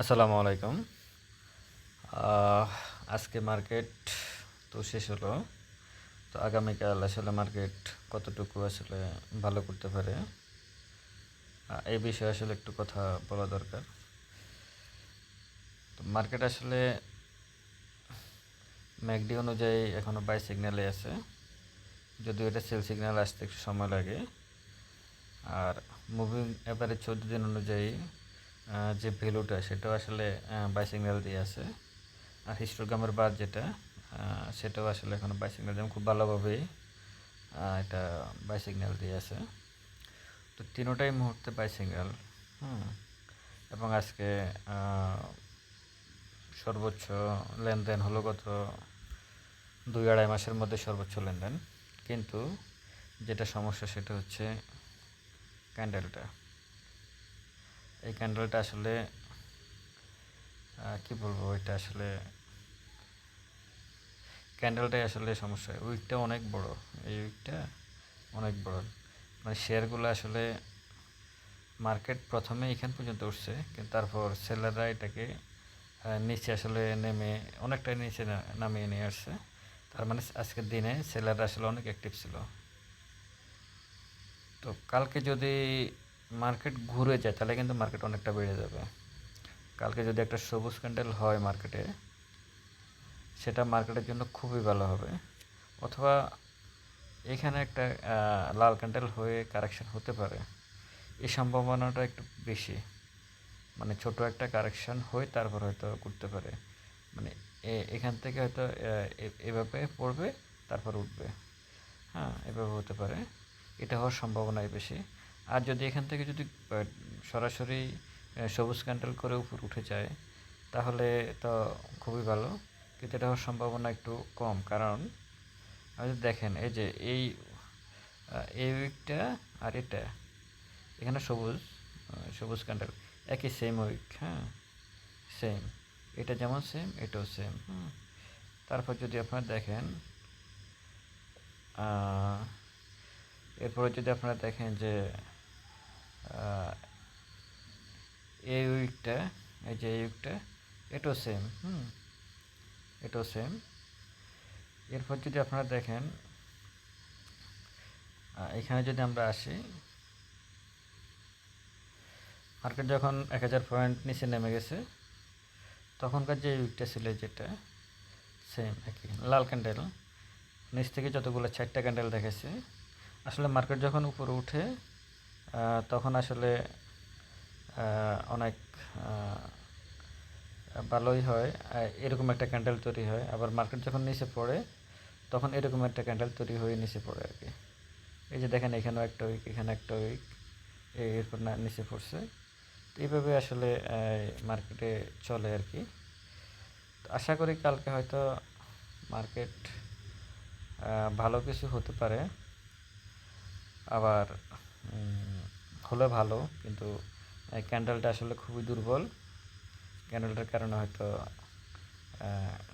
আসসালামু আলাইকুম। আজকে মার্কেট তো শেষ হলো। তো আগামীকাল আসলে মার্কেট কতটুকু আসলে ভালো করতে পারে এই বিষয়ে আসলে একটু কথা বলা দরকার। তো মার্কেট আসলে ম্যাকডি অনুযায়ী এখনও বাই সিগন্যালে আছে। যদিও এটা সেল সিগন্যাল আসতে একটু সময় লাগে। আর মুভিং এবারে চোদ্দ দিন অনুযায়ী যে ভ্যালুটা, সেটাও আসলে বাই সিগন্যাল দিয়ে আছে। আর হিস্টোগ্রামের বাদ যেটা সেটাও আসলে এখন বাই সিগন্যাল যেমন খুব ভালোভাবেই এটা বাই সিগন্যাল দিয়ে আছে। তো তিনোটাই মুহূর্তে বাই সিগন্যাল হুম। এবং আজকে সর্বোচ্চ লেনদেন হলো গত দুই আড়াই মাসের মধ্যে সর্বোচ্চ লেনদেন। কিন্তু যেটা সমস্যা সেটা হচ্ছে ক্যান্ডেলটা এই ক্যান্ডেলটা আসলে কি বলব, এটা আসলে ক্যান্ডেলটাই আসলে সমস্যা। উইকটা অনেক বড়। এই উইকটা অনেক বড়। মানে শেয়ারগুলো আসলে মার্কেট প্রথমে এখান পর্যন্ত উঠছে, কিন্তু তারপর সেলাররা এটাকে নিচে আসলে নেমে, অনেকটা নিচে নামিয়ে নিয়ে আসছে। তার মানে আজকের দিনে সেলাররা আসলে অনেক অ্যাক্টিভ ছিল। তো কালকে যদি মার্কেট ঘুরে যায়, তাহলে কিন্তু মার্কেট অনেকটা বেড়ে যাবে। কালকে যদি একটা সবুজ ক্যান্ডেল হয় মার্কেটে, সেটা মার্কেটের জন্য খুবই ভালো হবে। অথবা এখানে একটা লাল ক্যান্ডেল হয়ে কারেকশান হতে পারে। এই সম্ভাবনাটা একটু বেশি। মানে ছোট একটা কারেকশন হয়ে তারপর হয়তো করতে পারে। মানে এখান থেকে হয়তো এভাবে পড়বে, তারপর উঠবে। হ্যাঁ এভাবে হতে পারে। এটা হওয়ার সম্ভাবনাই বেশি। আর যদি এখান থেকে যদি সরাসরি সবুজ ক্যান্ডেল করে উপর উঠে যায়, তাহলে তো খুবই ভালো। কিন্তু এটা হওয়ার সম্ভাবনা একটু কম। কারণ আপনি দেখেন, এই যে এই এই উইকটা আর এটা, এখানে সবুজ সবুজ ক্যান্ডেল, একই সেম উইক হ্যাঁ? সেম এটা যেমন সেম এটাও সেম তারপর যদি আপনারা দেখেন এরপরে যদি আপনারা দেখেন যে এই উইকটা, এই যে এই উইকটা, এটাও সেম হুম? এটাও সেম এরপর যদি আপনারা দেখেন এখানে যদি আমরা আসি মার্কেট যখন এক হাজার পয়েন্ট নিচে নেমে গেছে, তখনকার যে উইকটা ছিল যেটা সেম একই, লাল ক্যান্ডেল নিচ থেকে যতগুলো চারটা ক্যান্ডেল দেখেছে আসলে মার্কেট যখন উপরে উঠে তখন আসলে অনেক ভালোই হয়। এরকম একটা ক্যান্ডেল তৈরি হয়। আবার মার্কেট যখন নিচে পড়ে, তখন এরকম একটা ক্যান্ডেল তৈরি হয়ে নিচে পড়ে আর কি। এই যে দেখেন, এখানেও একটা উইক এখানে একটা উইক এরপর না, নিচে পড়ছে। তো এইভাবে আসলে মার্কেটে চলে আর কি। আশা করি কালকে হয়তো মার্কেট ভালো কিছু হতে পারে। আবার হলে ভালো, কিন্তু ক্যান্ডেলটা আসলে খুবই দুর্বল। ক্যান্ডেলটার কারণে হয়তো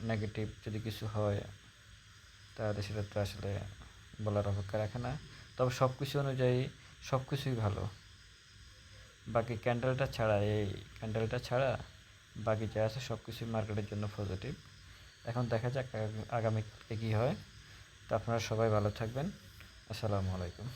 নেগেটিভ যদি কিছু হয়, তাহলে সেটা তো আসলে বলার অপেক্ষা রাখে না। তবে সব কিছু অনুযায়ী সব কিছুই ভালো। বাকি ক্যান্ডেলটা ছাড়া, এই ক্যান্ডেলটা ছাড়া বাকি যা আছে সব কিছুই মার্কেটের জন্য পজিটিভ এখন দেখা যাক, আগামী- কী হয়। তো আপনারা সবাই ভালো থাকবেন। আসসালামু আলাইকুম।